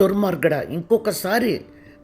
దుర్మార్గడ ఇంకొకసారి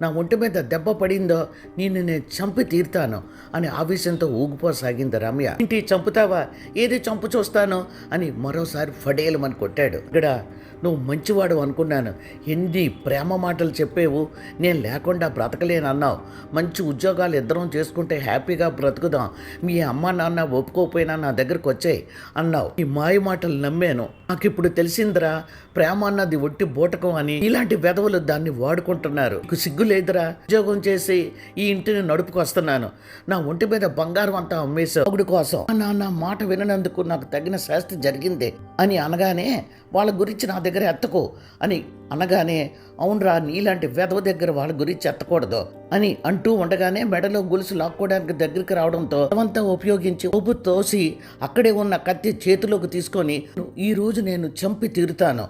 నా ఒంటి మీద దెబ్బ పడిందో నిన్ను నేను చంపి తీరుతాను అని ఆవేశంతో ఊగిపోసాగింది రమ్య. ఇంటి చంపుతావా? ఏది చంపు చూస్తాను? అని మరోసారి ఫడేలమని కొట్టాడు. ఇక్కడ నువ్వు మంచివాడు అనుకున్నాను. ఎన్ని ప్రేమ మాటలు చెప్పేవు? నేను లేకుండా బ్రతకలేను అన్నావు మంచి ఉద్యోగాలు ఇద్దరం చేసుకుంటే హ్యాపీగా బ్రతుకుదాం. మీ అమ్మ నాన్న ఒప్పుకోకపోయినా నా దగ్గరకు వచ్చాయి అన్నావు. ఈ మాయ మాటలు నమ్మాను. నాకు ఇప్పుడు తెలిసిందిరా ప్రేమ అన్నది ఒట్టి బూటకం అని ఇలాంటి వెధవలు దాన్ని వాడుకుంటున్నారు. సిగ్గు లేదురా ఉద్యోగం చేసి ఈ ఇంటిని నడుపుకొస్తున్నాను. నా ఒంటి మీద బంగారం అంతా అమ్మేశావు ఒకటి కోసం. నా నాన్న మాట విననందుకు నాకు తగిన శాస్తి జరిగింది అని అనగానే వాళ్ళ గురించి నా దగ్గర ఎత్తకు అని అనగానే అవునరా నీలాంటి వెధవ దగ్గర వాళ్ళ గురించి ఎత్తకూడదు అని అంటూ ఉండగానే మెడలో గొలుసు లాక్కోవడానికి దగ్గరికి రావడంతో అవంతా ఉపయోగించి ఉబ్బు తోసి అక్కడే ఉన్న కత్తి చేతిలోకి తీసుకొని ఈ రోజు నేను చంపి తీరుతాను.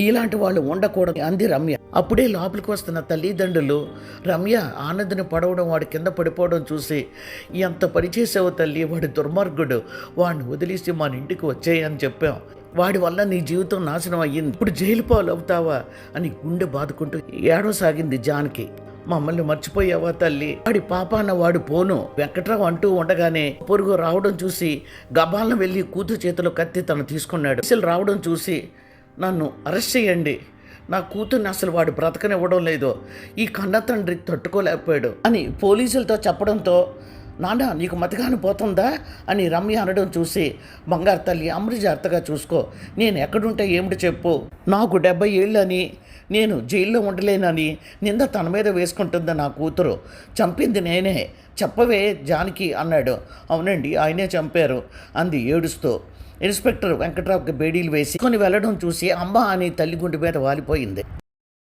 ఇలాంటి వాళ్ళు ఉండకూడదు. అంది రమ్య. అప్పుడే లోపలికి వస్తున్న తల్లిదండ్రులు రమ్య ఆనందని పడవడం వాడి కింద పడిపోవడం చూసి ఎంత పనిచేసావు తల్లి వాడి దుర్మార్గుడు వాడిని వదిలేసి మన ఇంటికి వచ్చేయని అని చెప్పాం. వాడి వల్ల నీ జీవితం నాశనం అయ్యింది. ఇప్పుడు జైలు పాలు అవుతావా అని గుండె బాదుకుంటూ ఏడవసాగింది జానకి. మమ్మల్ని మర్చిపోయావా తల్లి? వాడి పాపాన వాడు పోను. వెంకట్రావు అంటూ ఉండగానే పొరుగు రావడం చూసి గబాలను వెళ్ళి కూతురు చేతిలో కత్తి తను తీసుకున్నాడు. అసలు రావడం చూసి నన్ను అరెస్ట్ చేయండి. నా కూతుర్ని అసలు వాడు బ్రతకనివ్వడం లేదు. ఈ కన్న తండ్రి తట్టుకోలేకపోయాడు అని పోలీసులతో చెప్పడంతో నాన్న నీకు మతిగాని పోతుందా? అని రమ్య అనడం చూసి బంగారు తల్లి అమృ జాగ్రత్తగా చూసుకో. నేను ఎక్కడుంటే ఏమిటి చెప్పు. నాకు డెబ్బై ఏళ్ళని నేను జైల్లో ఉండలేనని నింద తన మీద వేసుకుంటుంది నా కూతురు. చంపింది నేనే. చెప్పవే జానకి అన్నాడు. అవునండి ఆయనే చంపారు అంది ఏడుస్తూ. ఇన్స్పెక్టర్ వెంకట్రావుకి బేడీలు వేసి కొన్ని వెళ్ళడం చూసి అమ్మ అని తల్లి గుండె మీద వాలిపోయింది.